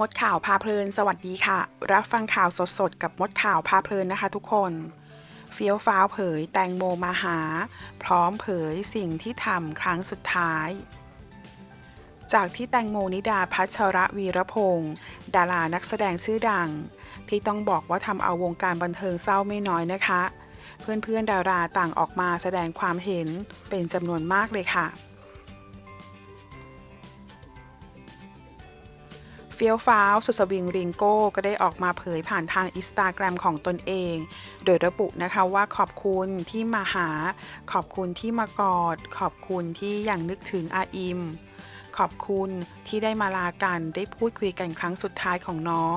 มดข่าวพาเพลิน สวัสดีค่ะ รับฟังข่าวสดๆ กับมดข่าวพาเพลินนะคะทุกคน เฟี้ยวฟ้าวเผยแตงโมมาหา พร้อมเผยสิ่งที่ทำครั้งสุดท้าย จากที่แตงโมนิดาพัชรวีรพงศ์ดารานักแสดงชื่อดัง ที่ต้องบอกว่าทำเอาวงการบันเทิงเศร้าไม่น้อยนะคะ เพื่อนๆดาราต่างออกมาแสดงความเห็นเป็นจำนวนมากเลยค่ะ เฟี้ยวฟ้าวสุดสวิงริงโก้ก็ได้ออกมาเผยผ่านทางอินสตาแกรมของตนเอง โดยระบุนะคะว่าขอบคุณที่มาหา ขอบคุณที่มากอด ขอบคุณที่ยังนึกถึงอาอิม ขอบคุณที่ได้มาลากันได้พูดคุยกันครั้งสุดท้ายของน้อง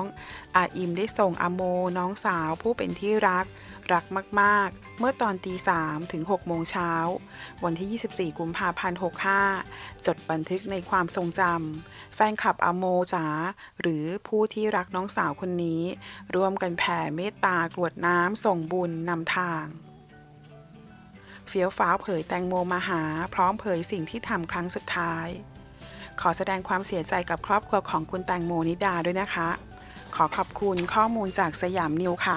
อาอิมได้ส่งอโมน้องสาวผู้เป็นที่รัก รักมาก ๆ เมื่อตอนตีสามถึง6โมงเช้า วันที่ 24 กุมภาพันธ์65 จดบันทึกในความทรงจำ แฟนคลับอโมจ๋าหรือผู้ที่รักน้องสาวคนนี้ ร่วมกันแผ่เมตตากรวดน้ำส่งบุญนำทางเฟี้ยวฟ้าวเผยแตงโมมาหา พร้อมเผยสิ่งที่ทำครั้งสุดท้าย ขอแสดงความเสียใจกับครอบครัวของคุณแตงโมนิดาด้วยนะคะ ขอขอบคุณข้อมูลจากสยามนิวค่ะ